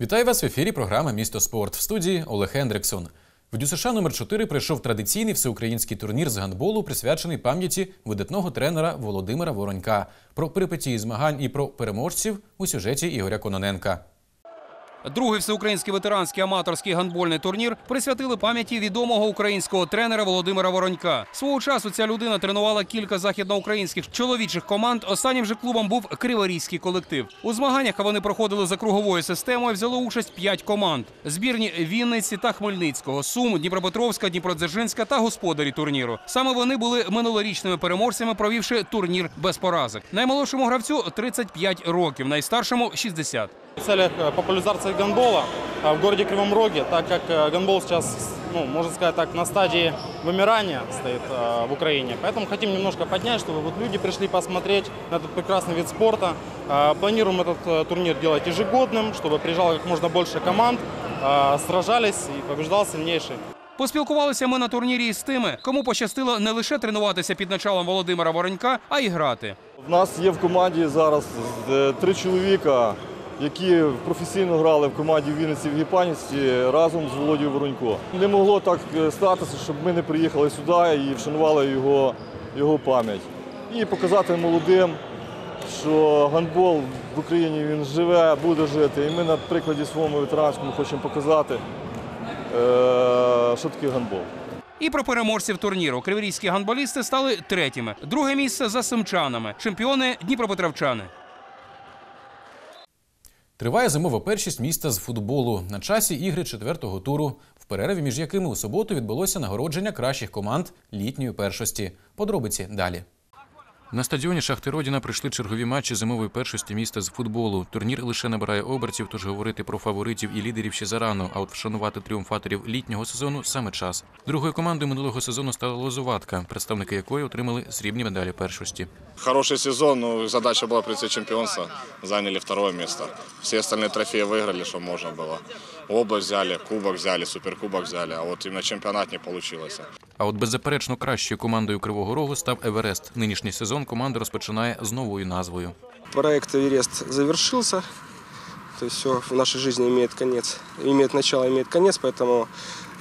Вітаю вас в ефірі програми Місто спорт в студії Олег Хендриксон. В ДЮСШ номер 4 прийшов традиційний всеукраїнський турнір з гандболу, присвячений пам'яті видатного тренера Володимира Воронька. Про перипетії змагань і про переможців у сюжеті Ігоря Кононенка. Другий всеукраїнський ветеранський аматорський гандбольний турнір присвятили пам'яті відомого українського тренера Володимира Воронька. Свого часу ця людина тренувала кілька західноукраїнських чоловічих команд. Останнім же клубом був криворізький колектив. У змаганнях вони проходили за круговою системою. Взяло участь п'ять команд: збірні Вінниці та Хмельницького, Сум, Дніпропетровська, Дніпродзержинська та господарі турніру. Саме вони були минулорічними переможцями, провівши турнір без поразок. Наймолодшому гравцю 35 років, найстаршому 60. В целях э, популяризации гандбола э, в городе Кривом Роге, так как э, гандбол сейчас, ну, можно сказать так, на стадии вымирания стоит э, в Украине. Поэтому хотим немножко поднять, чтобы вот люди пришли посмотреть на этот прекрасный вид спорта. Э, Планируем этот э, турнир делать ежегодным, чтобы приезжало как можно больше команд, э, сражались и побеждал сильнейший. Поспілкувалися ми на турнірі із тими, кому пощастило не лише тренуватися під началом Володимира Воронька, а й грати. У нас є в команді зараз е, три чоловіка, які професійно грали в команді в Вінниці в Гіпанівці разом з Володією Воронько. Не могло так е, статися, щоб ми не приїхали сюди і вшанували його, його пам'ять. І показати молодим, що гандбол в Україні він живе, буде жити. І ми на прикладі своєму ветеранському хочемо показати, е, що таке гандбол. І про переможців турніру криворізькі гандболісти стали третіми. Друге місце за симчанами. Чемпіони Дніпропетровчани. Триває зимова першість міста з футболу. На часі ігри четвертого туру, в перерві між якими у суботу відбулося нагородження кращих команд літньої першості. Подробиці далі. На стадіоні Шахти Родіна прийшли чергові матчі зимової першості міста з футболу. Турнір лише набирає обертів, тож говорити про фаворитів і лідерів ще зарано. А от вшанувати тріумфаторів літнього сезону саме час. Другою командою минулого сезону стала Лозуватка, представники якої отримали срібні медалі першості. Хороший сезон, но задача была прийти чемпионство. Заняли второе место. Все остальные трофеи выиграли, что можно было. Область взяли, кубок взяли, суперкубок взяли, а вот именно чемпионат не получилось. А от беззаперечно кращою командою Кривого Рогу став Еверест. Нинішній сезон команда розпочинає з новою назвою. Проект «Эверест» завершился. То есть все в нашей жизни имеет конец, имеет начало, имеет конец, поэтому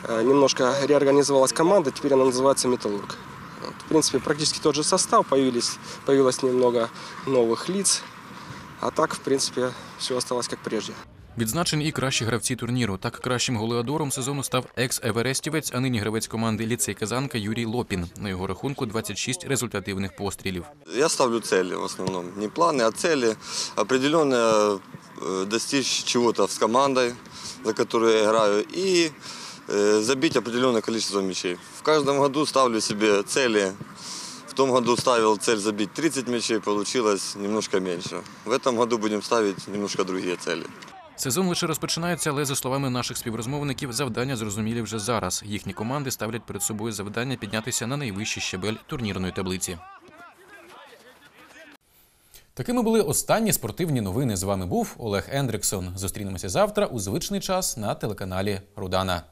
э, немножко реорганизовалась команда, теперь она называется «Металлург». Вот, В принципе, практически тот же состав, появились, появилось немного новых лиц, а так, в принципе, все осталось как прежде. Відзначені і кращі гравці турніру. Так кращим голеадором сезону став екс-еверестівець, а нині гравець команди ліцей Казанка Юрій Лопін. На його рахунку 26 результативних пострілів. Я ставлю цели в основном. Не планы, а цели. Определенно э, достичь чего-то с командой, за которую я играю, и э, забить определенное количество мячей. В каждом году ставлю себе цели. В том году ставил цель забить 30 мячей, получилось немножко меньше. В этом году будем ставить немножко другие цели. Сезон лише розпочинається, але за словами наших співрозмовників, завдання зрозумілі вже зараз. Їхні команди ставлять перед собою завдання піднятися на найвищий щебель турнірної таблиці. Такими були останні спортивні новини. З вами був Олег Ендриксон. Зустрінемося завтра у звичний час на телеканалі Рудана.